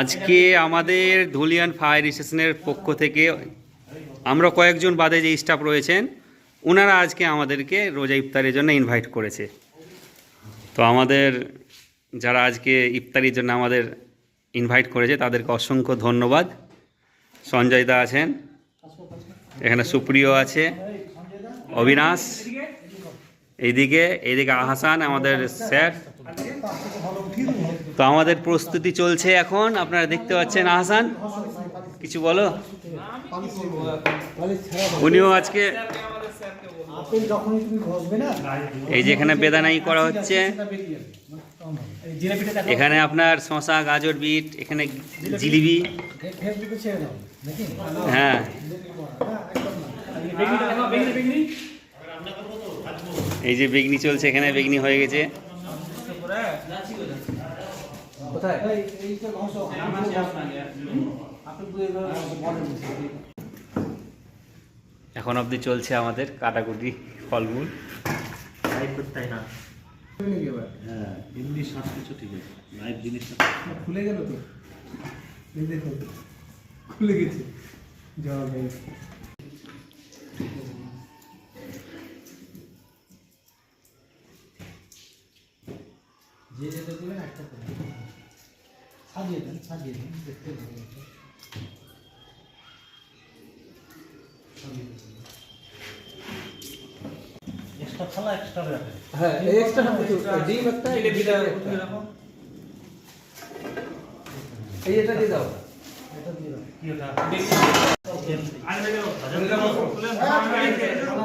আজকে আমাদের ধুলিয়ান ফায়ার স্টেশনের পক্ষ থেকে আমরা কয়েকজন বাদে যে স্টাফ রয়েছেন ওনারা আজকে আমাদেরকে রোজা ইফতারের জন্য ইনভাইট করেছে। তো আমাদের যারা আজকে ইফতারির জন্য আমাদের ইনভাইট করেছে, তাদেরকে অসংখ্য ধন্যবাদ। সঞ্জয় দা আছেন, এখানে সুপ্রিয় আছে, অবিনাশ, এইদিকে এইদিকে আহাসান, আমাদের স্যার। তো আমাদের প্রস্তুতি চলছে এখন। আপনারা দেখতে পাচ্ছেন আহাসান। কিছু বলো? উনিও আজকে এই যে এখানে বেদানাই করা হচ্ছে। এখানে আপনার শশা গাজর বিট, এখানে নাকি হ্যাঁ। এই যে বেগনি চলছে, এখানে বেগনি হয়ে গেছে। কোথায়? এখন অবধি চলছে আমাদের কাটাকুটি ফলমূল। হ্যাঁ এমনি সব কিছু ঠিক আছে। লাইভ জিনিসটা খুলে গেল তো? এই দেখো খুলে গেছে। জল যে যেটা দেবেন একটা করে সাজিয়ে দেন সাজিয়ে দেন দেখতে ভালো লাগবে। এক্সট্রা থালা এক্সট্রা হ্যাঁ এক্সট্রা ডিম একটা এই এটা দিয়ে দাও। এটা দিয়ে দাও। কি ওটা?